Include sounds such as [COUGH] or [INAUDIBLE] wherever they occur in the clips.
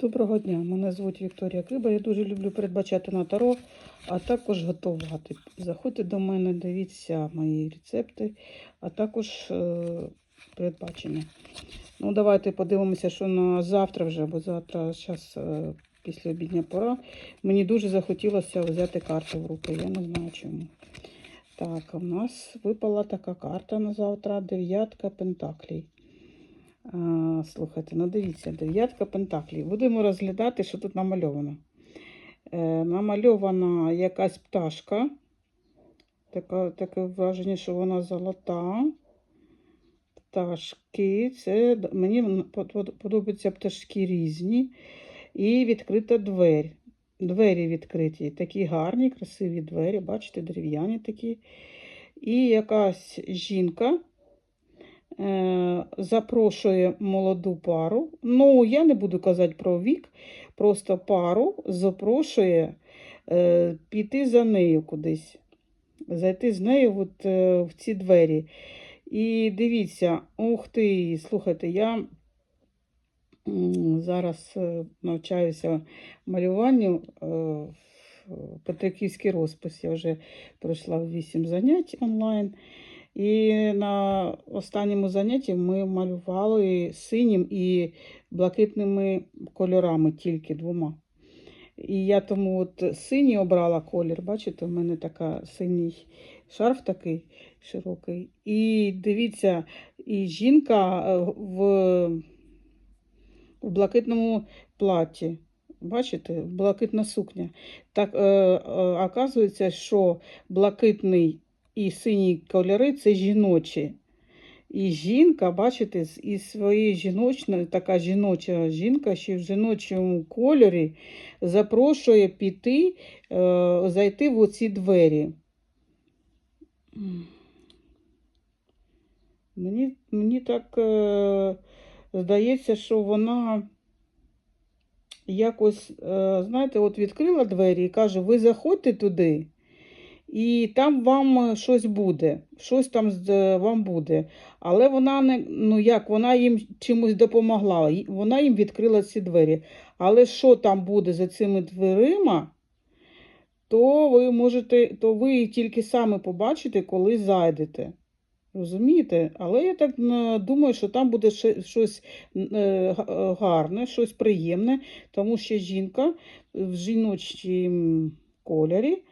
Доброго дня, мене звуть Вікторія Криба. Я дуже люблю передбачати на таро, а також готувати. Заходьте до мене, дивіться мої рецепти, а також е, передбачення. Ну, давайте подивимося, що на завтра вже, бо завтра зараз е, після обідня пора. Мені дуже захотілося взяти карту в руки. Я не знаю чому. Так, у нас випала така карта на завтра. Дев'ятка пентаклей. Слухайте, ну дивіться, дев'ятка пентаклів. Будемо розглядати, що тут намальовано. Е, намальована якась пташка. Така, таке враження, що вона золота. Пташки. Це мені под- под- подобаються пташки різні. І відкрита двері. Двері відкриті. Такі гарні, красиві двері. Бачите, дерев'яні такі. І якась жінка запрошує молоду пару. Ну, я не буду казати про вік, просто пару запрошує е, піти за нею кудись, зайти з нею от, е, в ці двері. І дивіться, ух ти, слухайте, я зараз е, навчаюся малюванню е, в Петриківський розпис. Я вже пройшла 8 занять онлайн. І на останньому занятті ми малювали синім і блакитними кольорами, тільки двома. І я тому от синій обрала колір. Бачите, у мене така синій шарф такий широкий. І дивіться, і жінка е, в, в блакитному платі. Бачите, блакитна сукня. Так, е, е, оказується, що блакитний і сині кольори це жіночі. І жінка, бачите, із своєї жіночної, така жіноча жінка, ще в жіночому кольорі, запрошує піти, е, зайти в оці двері. Мені, мені так е, здається, що вона якось, е, знаєте, от відкрила двері і каже: ви заходьте туди. І там вам е, щось буде, щось там е, вам буде. Але вона не, ну як, вона їм чимось допомогла, вона їм відкрила ці двері. Але що там буде за цими дверима, то ви можете, то ви тільки саме побачите, коли зайдете. Розумієте? Але я так думаю, що там буде щось е, гарне, щось приємне, тому що жінка в жіночому кольорі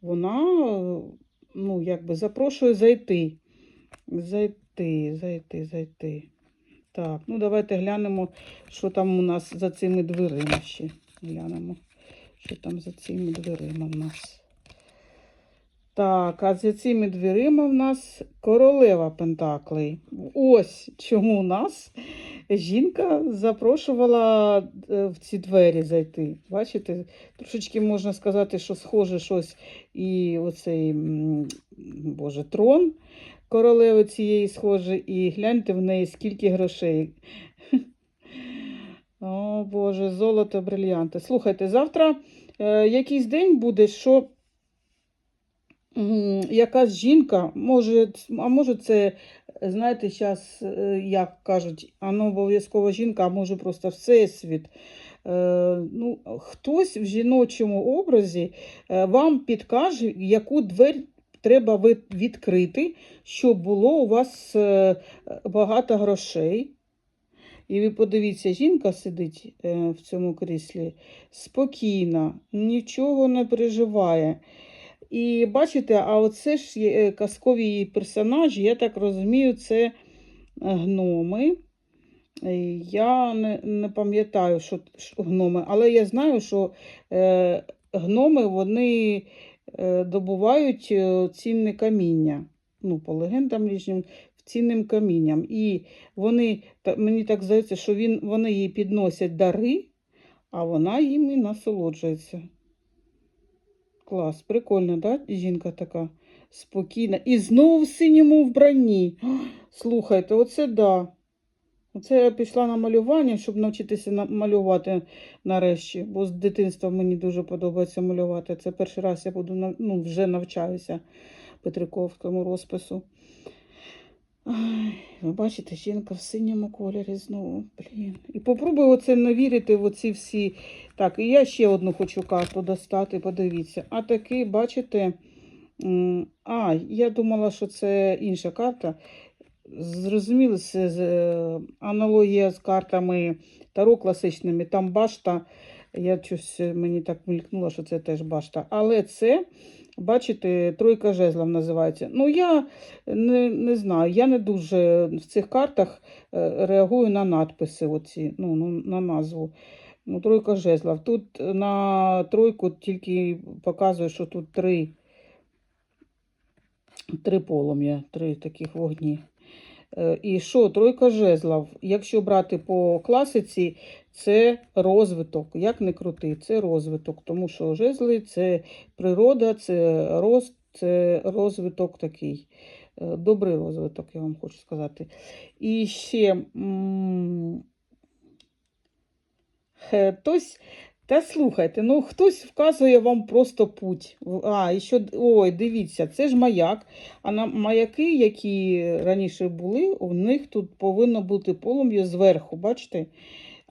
вона ну, якби запрошує зайти. Зайти, зайти, зайти. Так, ну давайте глянемо, що там у нас за цими дверима ще. Глянемо, що там за цими дверима в нас. Так, а за цими дверима в нас королева Пентаклей. Ось чому нас жінка запрошувала е, в ці двері зайти. Бачите, трошечки можна сказати, що схоже щось і оцей, боже, трон королеви цієї схоже, і гляньте в неї скільки грошей. [LAUGHS] О, Боже, золото, брильянти. Слухайте, завтра е, якийсь день буде, що якась жінка, може, а може це, е, знаєте, зараз, як кажуть, а обов'язково жінка, а може просто всесвіт. Е, ну, хтось в жіночому образі е, вам підкаже, яку двері треба відкрити, щоб було у вас е, багато грошей. І ви подивіться, жінка сидить е, в цьому кріслі спокійна, нічого не переживає. І бачите, а оце ж є, е, казкові персонажі, я так розумію, це е, гноми. Е, Я не, не пам'ятаю, що, що гноми, але я знаю, що е, гноми вони е, добувають цінне каміння. Ну, по легендам різним, цінним камінням. І вони, та, мені так здається, що він, вони їй підносять дари, а вона їм і насолоджується. Клас, прикольно, да? Жінка така спокійна. І знову в синьому вбранні. Слухайте, оце да. Оце я пішла на малювання, щоб навчитися малювати нарешті, бо з дитинства мені дуже подобається малювати. Це перший раз я буду ну, вже навчаюся Петриковському розпису. Ай, ви бачите, жінка в синьому кольорі знову. Блін. І попробую оце не вірити в оці всі. Так, і я ще одну хочу карту достати, подивіться. А такий, бачите. А, я думала, що це інша карта. Зрозуміло, е, аналогія з картами Таро класичними. Там башта. Я щось е, мені так мількнуло, що це теж башта. Але це, бачите, тройка жезлов називається. Ну, я не, не знаю, я не дуже в цих картах е, реагую на надписи, оці, ну, ну, на назву. Ну, тройка жезлов. Тут на тройку тільки показує, що тут три, три полум'я, три таких вогні. Е, І що, тройка жезлов, якщо брати по класиці, це розвиток. Як не крути, це розвиток. Тому що жезли це природа, це рост, це розвиток такий. Е, Добрий розвиток, я вам хочу сказати. І ще хтось. Та слухайте, ну хтось вказує вам просто путь. А, і що, ой, дивіться, це ж маяк. А на маяки, які раніше були, у них тут повинно бути полум'я зверху, бачите?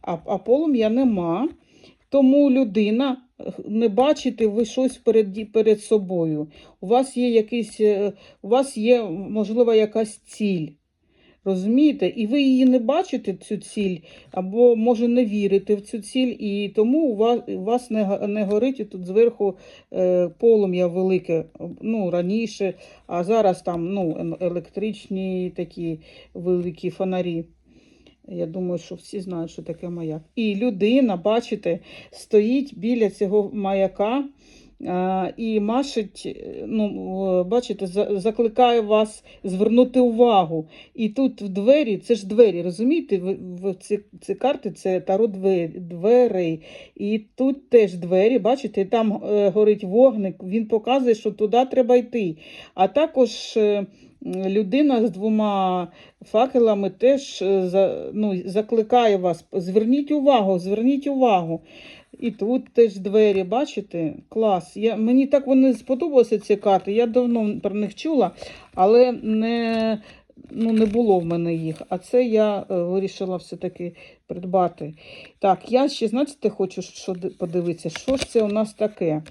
А, а полум'я нема. Тому людина не бачите ви щось перед, перед собою. У вас є якийсь, е, у вас є, можливо, якась ціль. Розумієте? І ви її не бачите, цю ціль, або може не вірите в цю ціль, і тому у вас, у вас не, не горить тут зверху е, полум'я велике, ну, раніше, а зараз там ну, електричні такі великі фонарі. Я думаю, що всі знають, що таке маяк. І людина, бачите, стоїть біля цього маяка і машить, е, ну, бачите, закликає вас звернути увагу. І тут в двері, це ж двері, розумієте? В, ці, ці карти це таро двері. І тут теж двері, бачите, там е, горить вогник, він показує, що туди треба йти. А також е, людина з двома факелами теж ну, закликає вас. Зверніть увагу, зверніть увагу. І тут теж двері, бачите? Клас. Я, мені так вони сподобалися ці карти. Я давно про них чула, але не, ну, не було в мене їх. А це я е, вирішила все-таки придбати. Так, я ще, знаєте, хочу що подивитися, що ж це у нас таке?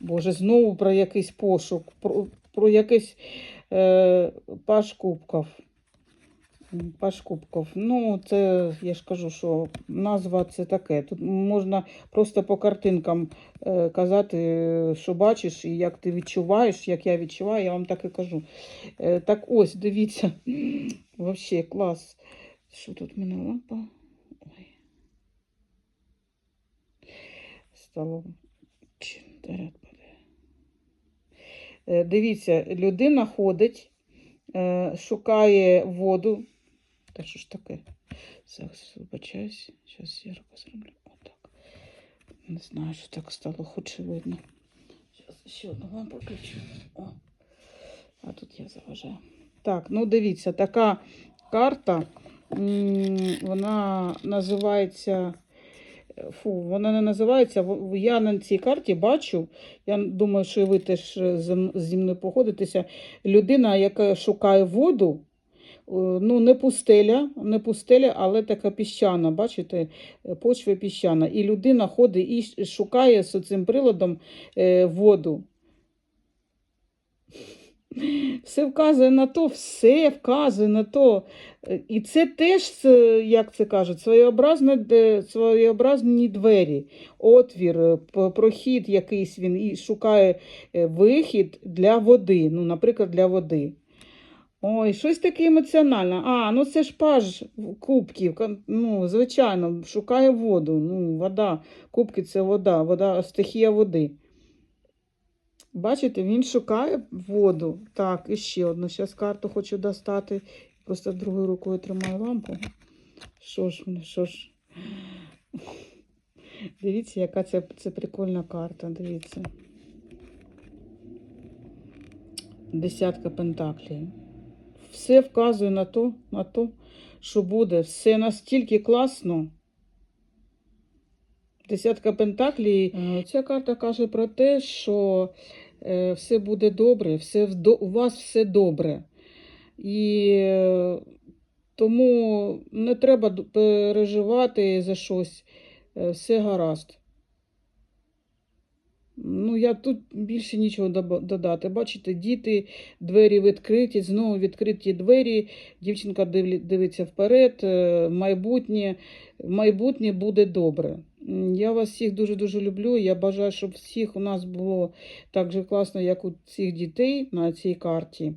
Боже, знову про якийсь пошук, про, про якийсь е, паш кубків. Паш кубків. Ну, це я ж кажу, що назва це таке. Тут можна просто по картинкам е, казати, що бачиш, і як ти відчуваєш, як я відчуваю, я вам так і кажу. Е, так ось, дивіться. [CLEARS THROAT] Вообще клас. Що тут в мене лампа? Ой. Стало. Заряд падає. Е, Дивіться, людина ходить, шукає воду. Та що ж таке? Зараз вибачаюсь. Зараз руку зроблю. Отак. Не знаю, що так стало хоч видно. Зараз ще одну лампу включу. О. А тут я заважаю. Так, ну дивіться, така карта. Вона називається. Фу, вона не називається. Я на цій карті бачу. Я думаю, що і ви теж е, зі мною погодитеся. Людина, яка шукає воду, ну не пустеля, не пустеля, але така піщана. Бачите, е, почва піщана. І людина ходить і шукає з цим приладом е, воду. Все вказує на то, все вказує на то. Е, І це теж, е, як це кажуть, своєобразні двері, отвір, е, прохід якийсь він і шукає е, вихід для води, ну, наприклад, для води. Ой, щось таке емоціональне. А, ну це ж паж кубків. Ну, звичайно, шукає воду. Ну, вода. Кубки це вода, вода, стихія води. Бачите, він шукає воду. Так, і ще одну. Зараз карту хочу достати. Просто другою рукою тримаю лампу. Що ж, що ж. Дивіться, яка це, це прикольна карта. Дивіться. Десятка пентаклів. Все вказує на то, на то, що буде. Все настільки класно. Десятка пентаклів. Е, Ця карта каже про те, що е, все буде добре, все у вас все добре. І е, тому не треба переживати за щось. Все гаразд. Ну, я тут більше нічого додати. Бачите, діти, двері відкриті, знову відкриті двері. Дівчинка дивиться вперед. е, Майбутнє, майбутнє буде добре. Я вас всіх дуже-дуже люблю. Я бажаю, щоб всіх у нас було так же класно, як у цих дітей на цій карті.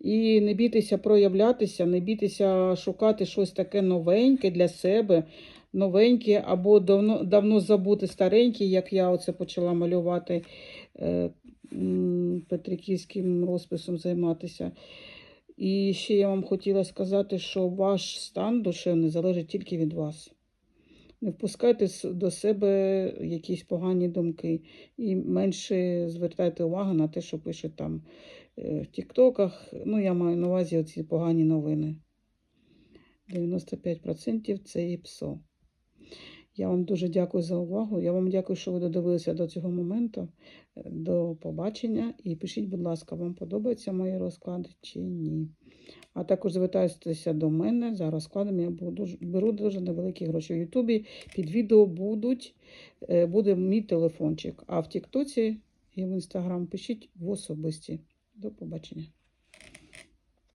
І не бійтеся проявлятися, не бійтеся шукати щось таке новеньке для себе, новеньке або давно, давно забути стареньке, як я оце почала малювати е, петриківським розписом займатися. І ще я вам хотіла сказати, що ваш стан душевний залежить тільки від вас. Не впускайте до себе якісь погані думки і менше звертайте увагу на те, що пишуть там е, в Тіктоках. Ну, я маю на увазі оці погані новини. 95% це і ПСО. Я вам дуже дякую за увагу. Я вам дякую, що ви додивилися до цього моменту. Е, До побачення. І пишіть, будь ласка, вам подобаються мої розклади чи ні. А також звертайтеся до мене за розкладом. Я беру дуже невеликі гроші. В Ютубі під відео будуть, е, буде мій телефончик. А в Тіктоці і в Інстаграм пишіть в особисті. До побачення.